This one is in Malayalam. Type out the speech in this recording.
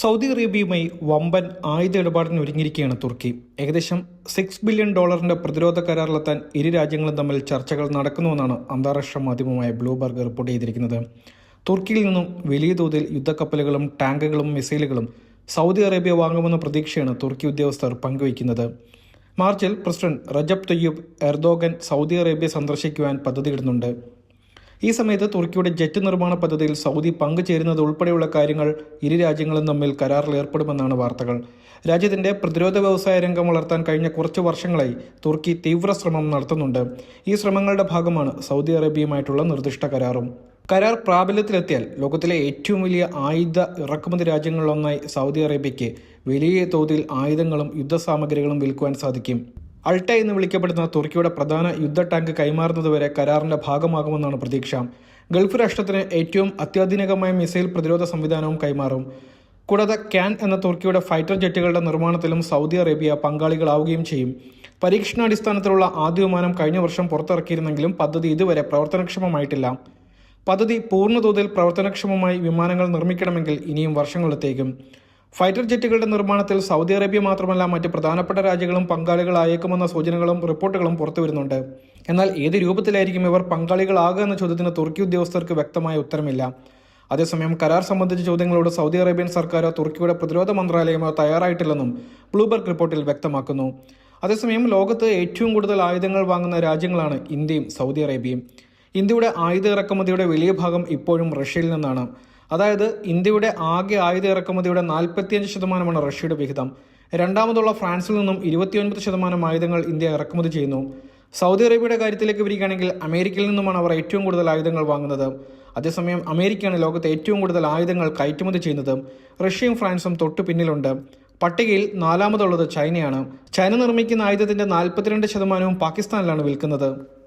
സൗദി അറേബ്യയുമായി വമ്പൻ ആയുധ ഇടപാടിന് ഒരുങ്ങിയിരിക്കുകയാണ് തുർക്കി. ഏകദേശം സിക്സ് ബില്യൺ ഡോളറിന്റെ പ്രതിരോധ കരാറിലെത്താൻ ഇരു രാജ്യങ്ങളും തമ്മിൽ ചർച്ചകൾ നടക്കുന്നുവെന്നാണ് അന്താരാഷ്ട്ര മാധ്യമമായ ബ്ലൂബർഗ് റിപ്പോർട്ട് ചെയ്തിരിക്കുന്നത്. തുർക്കിയിൽ നിന്നും വലിയ തോതിൽ യുദ്ധക്കപ്പലുകളും ടാങ്കുകളും മിസൈലുകളും സൗദി അറേബ്യ വാങ്ങുമെന്ന പ്രതീക്ഷയാണ് തുർക്കി ഉദ്യോഗസ്ഥർ പങ്കുവയ്ക്കുന്നത്. മാർച്ചിൽ president Recep Tayyip Erdogan Saudi Arabia സന്ദർശിക്കുവാൻ പദ്ധതിയിടുന്നുണ്ട്. ഈ സമയത്ത് തുർക്കിയുടെ ജെറ്റ് നിർമ്മാണ പദ്ധതിയിൽ സൗദി പങ്കുചേരുന്നത് ഉൾപ്പെടെയുള്ള കാര്യങ്ങൾ ഇരു രാജ്യങ്ങളും തമ്മിൽ കരാറിൽ ഏർപ്പെടുമെന്നാണ് വാർത്തകൾ. രാജ്യത്തിന്റെ പ്രതിരോധ വ്യവസായ രംഗം വളർത്താൻ കഴിഞ്ഞ കുറച്ച് വർഷങ്ങളായി തുർക്കി തീവ്ര ശ്രമം നടത്തുന്നുണ്ട്. ഈ ശ്രമങ്ങളുടെ ഭാഗമാണ് സൗദി അറേബ്യയുമായിട്ടുള്ള നിർദ്ദിഷ്ട കരാറും. കരാർ പ്രാബല്യത്തിലെത്തിയാൽ ലോകത്തിലെ ഏറ്റവും വലിയ ആയുധ ഇറക്കുമതി രാജ്യങ്ങളിലൊന്നായി സൗദി അറേബ്യയ്ക്ക് വലിയ തോതിൽ ആയുധങ്ങളും യുദ്ധസാമഗ്രികളും വിൽക്കുവാൻ സാധിക്കും. അൾട്ട എന്ന് വിളിക്കപ്പെടുന്ന തുർക്കിയുടെ പ്രധാന യുദ്ധ ടാങ്ക് കൈമാറുന്നതുവരെ കരാറിന്റെ ഭാഗമാകുമെന്നാണ് പ്രതീക്ഷ. ഗൾഫ് രാഷ്ട്രത്തിന് ഏറ്റവും അത്യാധുനികമായ മിസൈൽ പ്രതിരോധ സംവിധാനവും കൈമാറും. കൂടാതെ ക്യാൻ എന്ന തുർക്കിയുടെ ഫൈറ്റർ ജെറ്റുകളുടെ നിർമ്മാണത്തിലും സൗദി അറേബ്യ പങ്കാളികളാവുകയും ചെയ്യും. പരീക്ഷണാടിസ്ഥാനത്തിലുള്ള ആദ്യ വിമാനം കഴിഞ്ഞ വർഷം പുറത്തിറക്കിയിരുന്നെങ്കിലും പദ്ധതി ഇതുവരെ പ്രവർത്തനക്ഷമമായിട്ടില്ല. പദ്ധതി പൂർണതോതിൽ പ്രവർത്തനക്ഷമമായി വിമാനങ്ങൾ നിർമ്മിക്കണമെങ്കിൽ ഇനിയും വർഷങ്ങളെത്തേക്കും. ഫൈറ്റർ ജെറ്റുകളുടെ നിർമ്മാണത്തിൽ സൗദി അറേബ്യ മാത്രമല്ല മറ്റ് പ്രധാനപ്പെട്ട രാജ്യങ്ങളും പങ്കാളികളായേക്കുമെന്ന സൂചനകളും റിപ്പോർട്ടുകളും പുറത്തുവരുന്നുണ്ട് എന്നാൽ ഏത് രൂപത്തിലായിരിക്കും ഇവർ പങ്കാളികളാകുക എന്ന ചോദ്യത്തിന് തുർക്കി ഉദ്യോഗസ്ഥർക്ക് വ്യക്തമായ ഉത്തരമില്ല. അതേസമയം കരാർ സംബന്ധിച്ച ചോദ്യങ്ങളോട് സൗദി അറേബ്യൻ സർക്കാരോ തുർക്കിയുടെ പ്രതിരോധ മന്ത്രാലയമോ തയ്യാറായിട്ടില്ലെന്നും ബ്ലൂബർഗ് റിപ്പോർട്ടിൽ വ്യക്തമാക്കുന്നു. അതേസമയം ലോകത്ത് ഏറ്റവും കൂടുതൽ ആയുധങ്ങൾ വാങ്ങുന്ന രാജ്യങ്ങളാണ് ഇന്ത്യയും സൗദി അറേബ്യയും. ഇന്ത്യയുടെ ആയുധ ഇറക്കുമതിയുടെ വലിയ ഭാഗം ഇപ്പോഴും റഷ്യയിൽ നിന്നാണ്. അതായത് ഇന്ത്യയുടെ ആകെ ആയുധ ഇറക്കുമതിയുടെ നാൽപ്പത്തിയഞ്ച് ശതമാനമാണ് റഷ്യയുടെ വിഹിതം. രണ്ടാമതുള്ള ഫ്രാൻസിൽ നിന്നും ഇരുപത്തിയൊൻപത് ശതമാനം ആയുധങ്ങൾ ഇന്ത്യ ഇറക്കുമതി ചെയ്യുന്നു. സൗദി അറേബ്യയുടെ കാര്യത്തിലേക്ക് വരികയാണെങ്കിൽ അമേരിക്കയിൽ നിന്നുമാണ് അവർ ഏറ്റവും കൂടുതൽ ആയുധങ്ങൾ വാങ്ങുന്നത്. അതേസമയം അമേരിക്കയാണ് ലോകത്തെ ഏറ്റവും കൂടുതൽ ആയുധങ്ങൾ കയറ്റുമതി ചെയ്യുന്നത്. റഷ്യയും ഫ്രാൻസും തൊട്ടു പിന്നിലുണ്ട്. പട്ടികയിൽ നാലാമതുള്ളത് ചൈനയാണ്. ചൈന നിർമ്മിക്കുന്ന ആയുധത്തിന്റെ നാൽപ്പത്തിരണ്ട് ശതമാനവും പാകിസ്ഥാനിലാണ് വിൽക്കുന്നത്.